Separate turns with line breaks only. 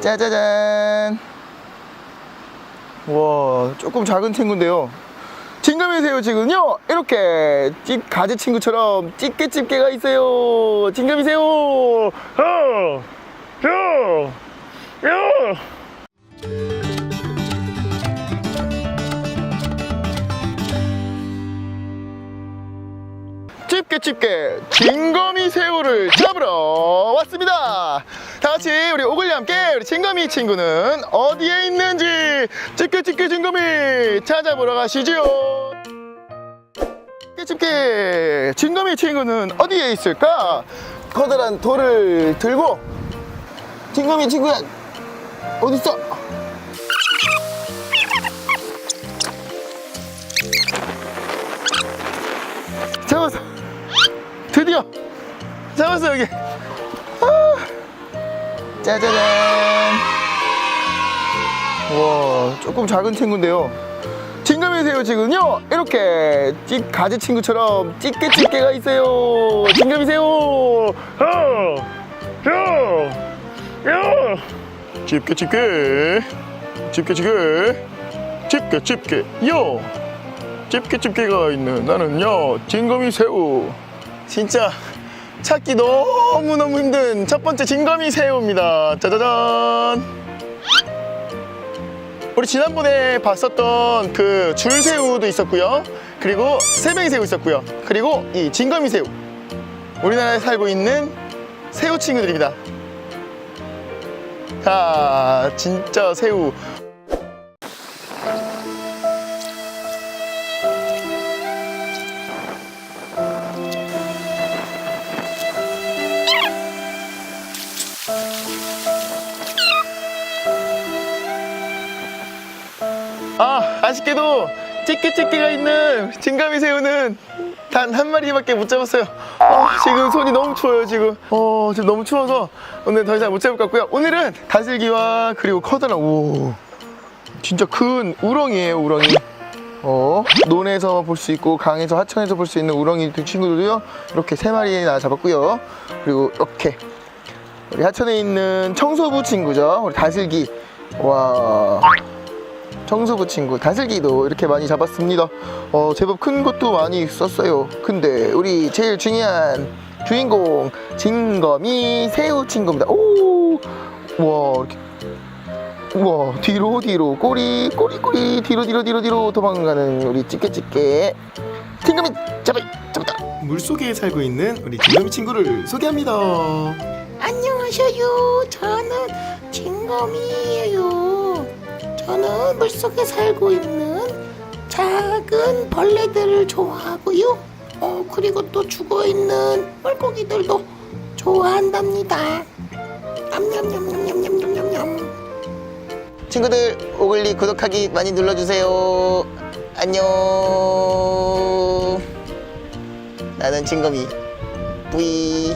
짜자잔. 와, 조금 작은 친구인데요. 새우 지금요 이렇게 집 가지 친구처럼 집게 집게가 있어요. 새우. 어, 요, 요. 집게 집게 진거미 새우를 잡으러 왔습니다. 다 같이 우리 오글리 함께 우리 진거미 친구는 어디에 있는지 집게 집게 진거미 찾아보러 가시지요. 집게 집게 진거미 친구는 어디에 있을까? 커다란 돌을 들고 진거미 친구야? 잡았어. 잡았어 여기. 아. 짜자잔. 와 조금 작은 친구인데요. 새우 지금요 이렇게 찌, 가지 친구처럼 찌개 찌개가 있어요. 진감이 새우. 요. 집게 집게 집게 집게 집게 집게 요. 집게 집게가 있는 나는요 진거미 새우 진짜 찾기 너무너무 힘든 첫 번째 진거미 새우입니다. 짜자잔! 우리 지난번에 봤었던 그 줄새우도 있었고요. 그리고 새뱅이 새우 있었고요. 그리고 이 진거미 새우. 우리나라에 살고 있는 새우 친구들입니다. 자 진짜 새우 아, 아쉽게도 찌끼찌끼가 있는 진가미 새우는 단 한 마리밖에 못 잡았어요. 아, 지금 손이 너무 추워요, 지금. 어, 지금 너무 추워서 오늘 더 이상 못 잡을 것 같고요. 오늘은 다슬기와 그리고 커다란, 오, 진짜 큰 우렁이에요, 우렁이. 어, 논에서 볼 수 있고 강에서 하천에서 볼 수 있는 우렁이 그 친구들도요. 이렇게 세 마리나 잡았고요. 그리고 이렇게 우리 하천에 있는 청소부 친구죠. 우리 다슬기. 와. 청소부 친구 다슬기도 이렇게 많이 잡았습니다. 어, 제법 큰 것도 많이 썼어요. 근데 우리 제일 중요한 주인공 진검이 새우 친구입니다. 오, 와 이렇게. 우와 뒤로 뒤로 꼬리 꼬리 꼬리 뒤로 뒤로 뒤로 뒤로 도망가는 우리 찌개 찌개 진검이 잡아 잡았다 물속에 살고 있는 우리 진검이 친구를 소개합니다
안녕하셔요. 저는 진검이에요. 저는 물속에 살고 있는 작은 벌레들을 좋아하고요. 어, 그리고 또 죽어 있는 물고기들도 좋아한답니다. 냠냠냠냠냠냠냠냠.
친구들 오글리 구독하기 많이 눌러주세요 안녕 나는 진검이 뿌이